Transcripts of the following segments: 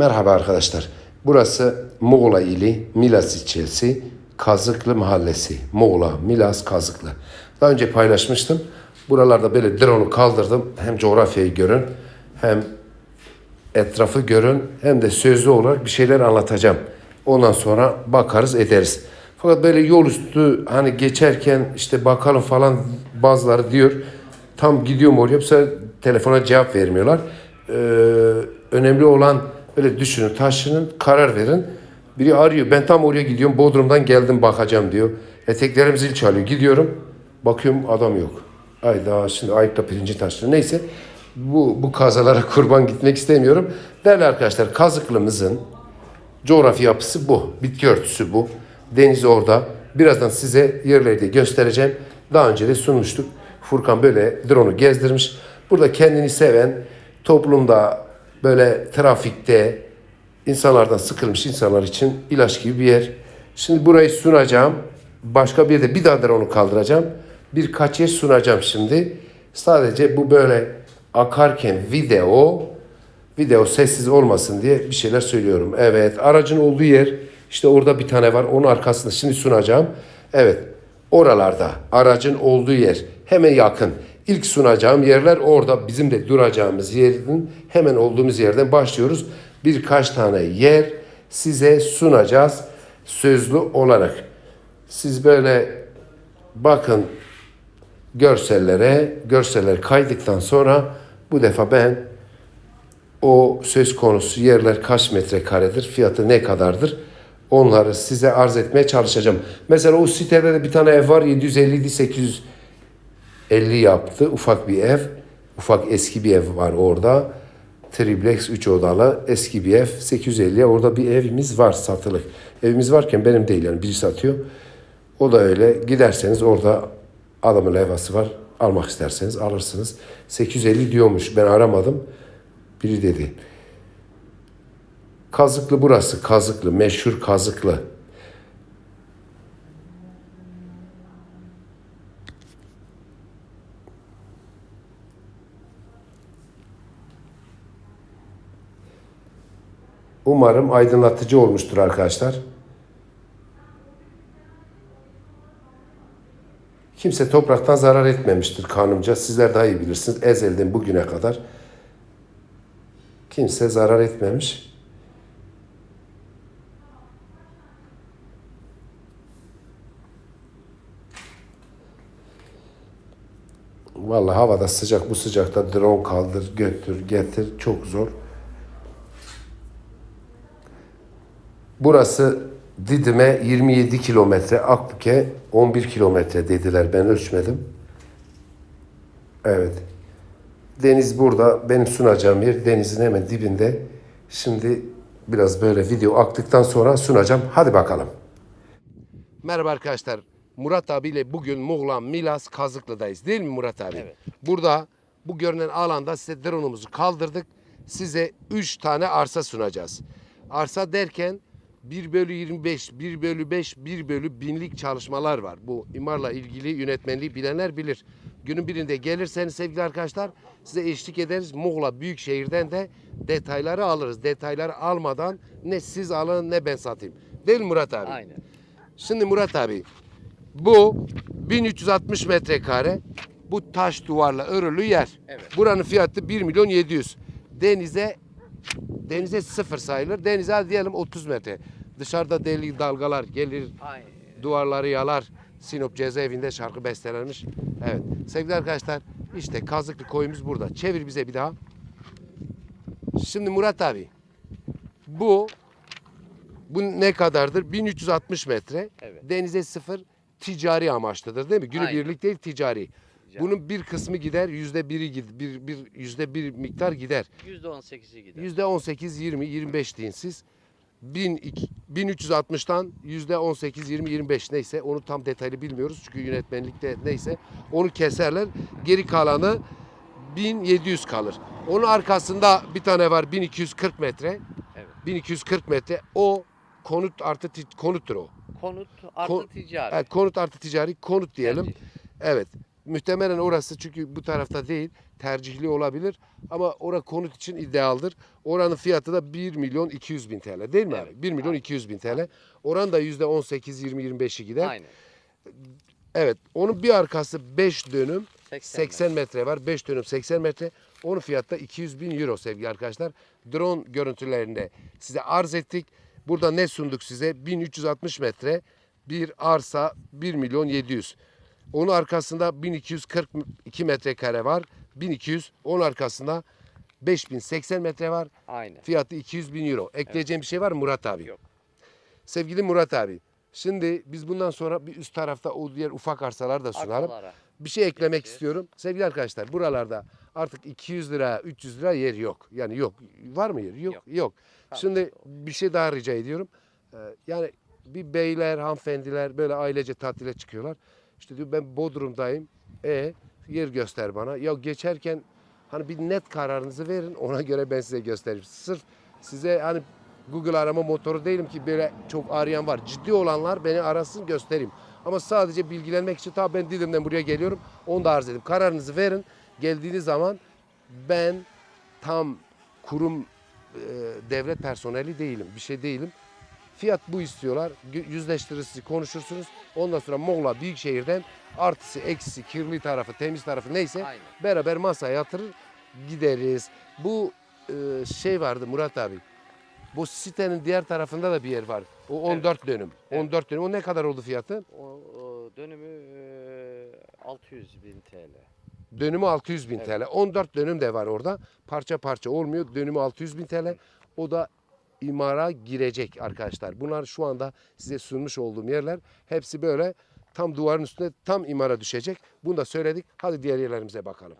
Merhaba arkadaşlar. Burası Muğla ili Milas ilçesi Kazıklı mahallesi. Muğla, Milas, Kazıklı. Daha önce paylaşmıştım. Buralarda böyle drone'u kaldırdım. Hem coğrafyayı görün hem etrafı görün hem de sözlü olarak bir şeyler anlatacağım. Ondan sonra bakarız ederiz. Fakat böyle yol üstü hani geçerken işte bakalım falan bazıları diyor. Tam gidiyorum oraya bu telefona cevap vermiyorlar. Ee, önemli olan böyle düşünün, taşının, karar verin. Biri arıyor. Ben tam oraya gidiyorum. Bodrum'dan geldim bakacağım diyor. Eteklerim zil çalıyor. Gidiyorum. Bakıyorum adam yok. Ayda şimdi ayıkla pirinci taşlı. Neyse bu, bu kazalara kurban gitmek istemiyorum. Değerli arkadaşlar kazıklımızın coğrafi yapısı bu. Bitki örtüsü bu. Deniz orada. Birazdan size yerleri de göstereceğim. Daha önce de sunmuştuk. Furkan böyle drone'u gezdirmiş. Burada kendini seven, toplumda böyle trafikte insanlardan sıkılmış insanlar için ilaç gibi bir yer. Şimdi burayı sunacağım. Başka bir de bir daha drone'u kaldıracağım. Birkaç yer sunacağım şimdi. Sadece bu böyle akarken video video sessiz olmasın diye bir şeyler söylüyorum. Evet aracın olduğu yer işte orada bir tane var onun arkasında şimdi sunacağım. Evet oralarda aracın olduğu yer hemen yakın. İlk sunacağım yerler orada bizim de duracağımız yerin hemen olduğumuz yerden başlıyoruz. Birkaç tane yer size sunacağız sözlü olarak. Siz böyle bakın görsellere, görseller kaydıktan sonra bu defa ben o söz konusu yerler kaç metrekaredir, fiyatı ne kadardır onları size arz etmeye çalışacağım. Mesela o sitede de bir tane ev var 750 800 50 yaptı. Ufak bir ev. Ufak eski bir ev var orada. Triplex 3 odalı eski bir ev. 850'ye orada bir evimiz var satılık. Evimiz varken benim değil yani biri satıyor. O da öyle. Giderseniz orada adamın levhası var. Almak isterseniz alırsınız. 850 diyormuş. Ben aramadım. Biri dedi. Kazıklı burası. Kazıklı. Meşhur Kazıklı. Umarım aydınlatıcı olmuştur arkadaşlar. Kimse topraktan zarar etmemiştir kanımca. Sizler daha iyi bilirsiniz. Ezelden bugüne kadar kimse zarar etmemiş. Vallahi havada sıcak bu sıcakta drone kaldır, götür, getir çok zor. Burası Didim'e 27 kilometre, Akbük'e 11 kilometre dediler. Ben ölçmedim. Evet. Deniz burada. Benim sunacağım yer denizin hemen dibinde. Şimdi biraz böyle video aktıktan sonra sunacağım. Hadi bakalım. Merhaba arkadaşlar. Murat abiyle bugün Muğla, Milas, Kazıklı'dayız. Değil mi Murat abi? Evet. Burada bu görünen alanda size drone'umuzu kaldırdık. Size 3 tane arsa sunacağız. Arsa derken 1 bölü 25, 1 bölü 5, 1 bölü binlik çalışmalar var. Bu imarla ilgili yönetmenliği bilenler bilir. Günün birinde gelirseniz sevgili arkadaşlar size eşlik ederiz. Muğla Büyükşehir'den de detayları alırız. Detayları almadan ne siz alın ne ben satayım. Değil mi Murat abi? Aynen. Şimdi Murat abi bu 1360 metrekare bu taş duvarla örülü yer. Evet. Buranın fiyatı 1 milyon 700. Denize denize sıfır sayılır. Denize diyelim 30 metre. Dışarıda deli dalgalar gelir, duvarları yalar. Sinop cezaevinde şarkı bestelenmiş. Evet. Sevgili arkadaşlar işte Kazıklı koyumuz burada. Çevir bize bir daha. Şimdi Murat abi bu bu ne kadardır? 1360 metre. Evet. Denize sıfır ticari amaçlıdır değil mi? Günübirlik değil ticari. Ticari. Bunun bir kısmı gider, yüzde biri gider, bir, bir, yüzde bir miktar gider. Yüzde on sekizi gider. Yüzde 18, 20, 25 deyin siz. 1360'tan yüzde 18, 20, 25 neyse onu tam detaylı bilmiyoruz. Çünkü yönetmenlikte neyse onu keserler. Geri kalanı 1700 kalır. Onun arkasında bir tane var 1240 metre. Evet. 1240 metre o konut artı konuttur o. Konut artı Kon- ticari. Evet, konut artı ticari konut diyelim. Tercih. Evet. Muhtemelen orası çünkü bu tarafta değil tercihli olabilir ama ora konut için idealdir. Oranın fiyatı da 1 milyon 200 bin TL değil mi Evet. abi? 1 milyon 200 bin TL. Oran da yüzde 18 20 25'i gider. Aynen. Evet. Onun bir arkası 5 dönüm 80 80 metre var. 5 dönüm 80 metre. Onun fiyatı da 200 bin euro sevgili arkadaşlar. Drone görüntülerinde size arz ettik. Burada ne sunduk size? 1360 metre bir arsa 1 milyon 700. Onun arkasında 1242 metrekare var. 1200. Onun arkasında 5080 metre var. Aynen. Fiyatı 200 bin euro. Ekleyeceğim bir şey var mı Murat abi? Yok. Sevgili Murat abi. Şimdi biz bundan sonra bir üst tarafta o diğer ufak arsalar da sunalım. Arkalara. Bir şey eklemek Geçeceğiz. istiyorum. Sevgili arkadaşlar buralarda artık 200 lira 300 lira yer yok. Yani yok. Var mı yer? Yok. Yok. Yok. Şimdi bir şey daha rica ediyorum. Ee, yani bir beyler, hanımefendiler böyle ailece tatile çıkıyorlar. İşte diyor ben Bodrum'dayım. E yer göster bana. Ya geçerken hani bir net kararınızı verin. Ona göre ben size göstereyim. Sırf size hani Google arama motoru değilim ki böyle çok arayan var. Ciddi olanlar beni arasın göstereyim. Ama sadece bilgilenmek için tabii ben Didim'den buraya geliyorum. Onu da arz edeyim. Kararınızı verin. Geldiğiniz zaman ben tam kurum e, devlet personeli değilim. Bir şey değilim. Fiyat bu istiyorlar. Yüzleştirirsiniz, konuşursunuz. Ondan sonra Muğla Büyükşehir'den artısı, eksisi, kirli tarafı, temiz tarafı neyse Aynen. beraber masaya yatırır gideriz. Bu e, şey vardı Murat abi. Bu sitenin diğer tarafında da bir yer var. O 14 dönüm. Evet. 14 dönüm. O ne kadar oldu fiyatı? O, o dönümü e, 600 bin TL. Dönümü 600 bin Evet. TL. 14 dönüm de var orada. Parça parça olmuyor. Dönümü 600 bin TL. O da imara girecek arkadaşlar. Bunlar şu anda size sunmuş olduğum yerler. Hepsi böyle tam duvarın üstünde tam imara düşecek. Bunu da söyledik. Hadi diğer yerlerimize bakalım.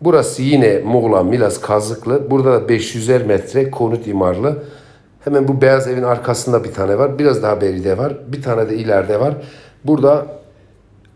Burası yine Muğla Milas Kazıklı. Burada da 500'er metre konut imarlı. Hemen bu beyaz evin arkasında bir tane var. Biraz daha beride var. Bir tane de ileride var. Burada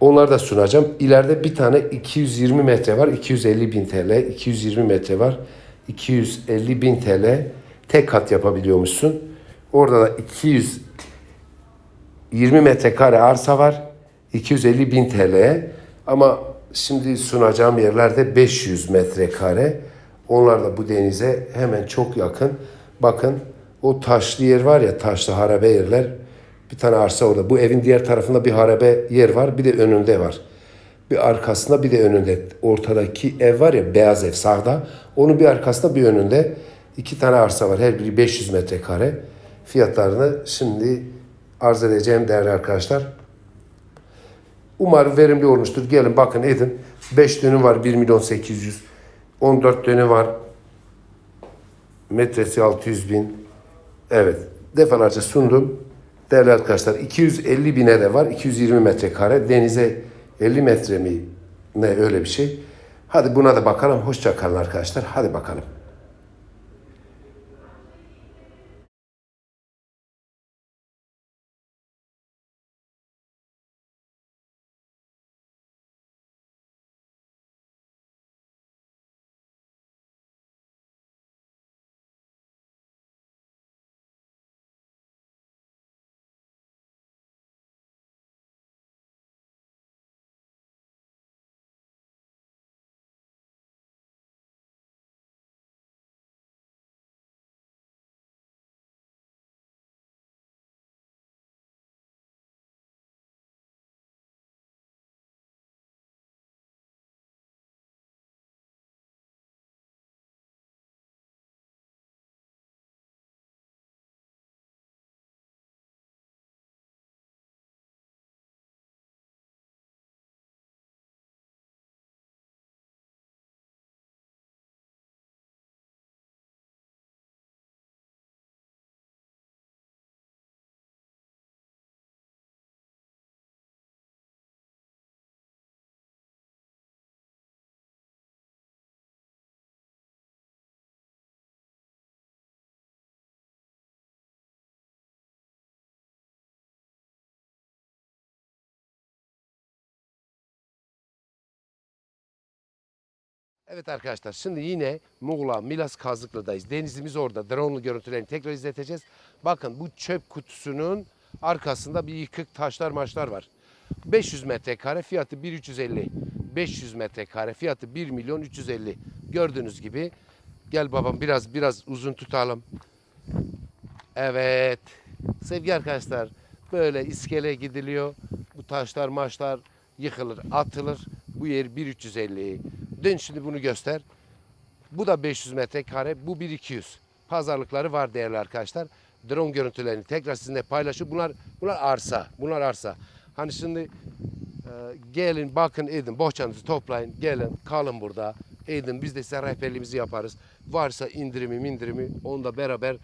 onları da sunacağım. İleride bir tane 220 metre var. 250 bin TL. 220 metre var. 250 bin TL. Tek kat yapabiliyormuşsun. Orada da 200 20 metrekare arsa var. 250 bin TL. Ama şimdi sunacağım yerlerde 500 metrekare. Onlar da bu denize hemen çok yakın. Bakın o taşlı yer var ya taşlı harabe yerler. Bir tane arsa orada. Bu evin diğer tarafında bir harabe yer var. Bir de önünde var. Bir arkasında bir de önünde. Ortadaki ev var ya beyaz ev sağda. Onun bir arkasında bir önünde. iki tane arsa var. Her biri 500 metrekare. Fiyatlarını şimdi arz edeceğim değerli arkadaşlar. Umarım verimli olmuştur. Gelin bakın edin. 5 dönüm var 1 milyon 800. 14 dönüm var. Metresi 600 bin. Evet. Defalarca sundum. Değerli arkadaşlar 250 bine de var. 220 metrekare. Denize 50 metre mi? Ne öyle bir şey. Hadi buna da bakalım. Hoşça kalın arkadaşlar. Hadi bakalım. Evet arkadaşlar şimdi yine Muğla Milas Kazıklı'dayız. Denizimiz orada. Drone'lu görüntülerini tekrar izleteceğiz. Bakın bu çöp kutusunun Arkasında bir yıkık taşlar maçlar var. 500 metrekare fiyatı 1350. 500 metrekare fiyatı 1 milyon 350. Gördüğünüz gibi gel babam biraz biraz uzun tutalım. Evet. Sevgili arkadaşlar böyle iskele gidiliyor. Bu taşlar maçlar yıkılır, atılır. Bu yer 1350. Dön şimdi bunu göster. Bu da 500 metrekare, bu 1200. Pazarlıkları var değerli arkadaşlar. Drone görüntülerini tekrar sizinle paylaşıp bunlar bunlar arsa. Bunlar arsa. Hani şimdi e, gelin bakın edin bohçanızı toplayın gelin kalın burada edin biz de size rehberliğimizi yaparız. Varsa indirimi indirimi onu da beraber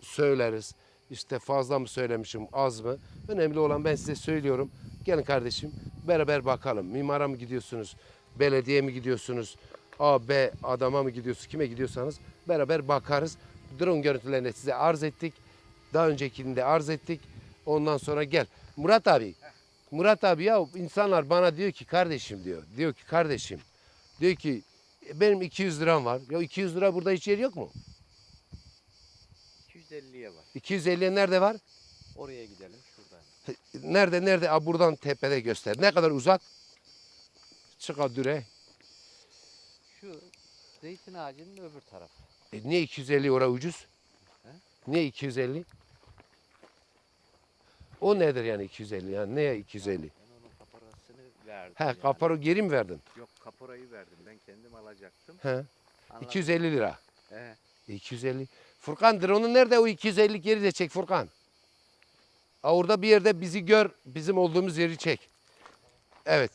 söyleriz. İşte fazla mı söylemişim az mı? Önemli olan ben size söylüyorum. Gelin kardeşim beraber bakalım. Mimara mı gidiyorsunuz? Belediye mi gidiyorsunuz? A, B adama mı gidiyorsunuz? Kime gidiyorsanız beraber bakarız. Drone görüntülerini size arz ettik. Daha öncekinde arz ettik. Ondan sonra gel. Murat abi. Murat abi ya insanlar bana diyor ki kardeşim diyor. Diyor ki kardeşim. Diyor ki benim 200 liram var. Ya 200 lira burada hiç yer yok mu? 250'ye var. 250 nerede var? Oraya gidelim şuradan. Nerede nerede? Aa, buradan tepede göster. Ne kadar uzak? Çık düre. Şu zeytin ağacının öbür tarafı. E, niye 250 ora ucuz? He? Niye 250? O nedir yani 250? Yani neye 250? Ben onun kaporasını verdim. He yani. kaparo geri mi verdin? Yok kaporayı verdim. Ben kendim alacaktım. He. Anladın 250 lira. He. E, 250. Furkan drone'un nerede o 250 geri de çek Furkan. Aa, orada bir yerde bizi gör. Bizim olduğumuz yeri çek. Evet.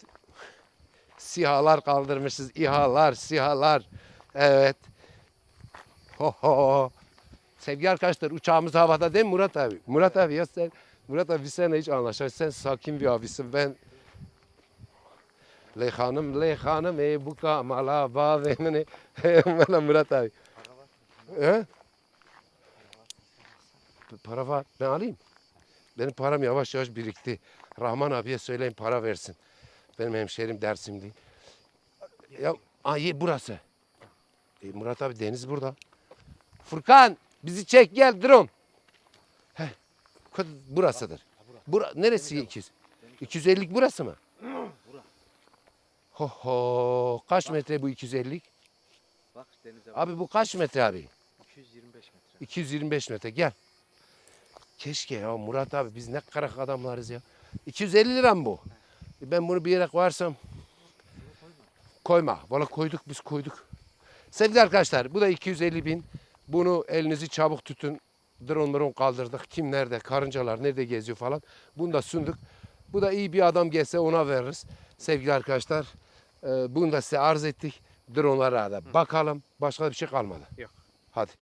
Sihalar kaldırmışız. İHA'lar, SİHA'lar. Evet. Ho ho. Sevgili arkadaşlar uçağımız havada değil mi Murat abi? Murat abi ya sen Murat abi sen hiç anlaşılır. Sen sakin bir abisin. Ben Le hanım, le hanım, e bu kamala bavemini. Bana Murat abi. He? Para var. Ben alayım. Benim param yavaş yavaş birikti. Rahman abiye söyleyin para versin. Benim hemşerim Dersim'di. Ya ay burası. E, Murat abi deniz burada. Furkan bizi çek gel drone. Heh. Burasıdır. Bura, neresi 200? 250'lik burası mı? Ho ho. Kaç metre bu 250'lik? Bak denize bak. Abi bu kaç metre abi? 225 metre. 225 metre gel. Keşke ya Murat abi biz ne karak adamlarız ya. 250 lira mı bu? E Ben bunu bir yere koyarsam koyma. Valla koyduk biz koyduk. Sevgili arkadaşlar bu da 250 bin. Bunu elinizi çabuk tutun. Drone drone kaldırdık. Kim nerede? Karıncalar nerede geziyor falan. Bunu da sunduk. Bu da iyi bir adam gelse ona veririz. Sevgili arkadaşlar e, bunu da size arz ettik. Drone'lara da bakalım. Başka bir şey kalmadı. Yok. Hadi.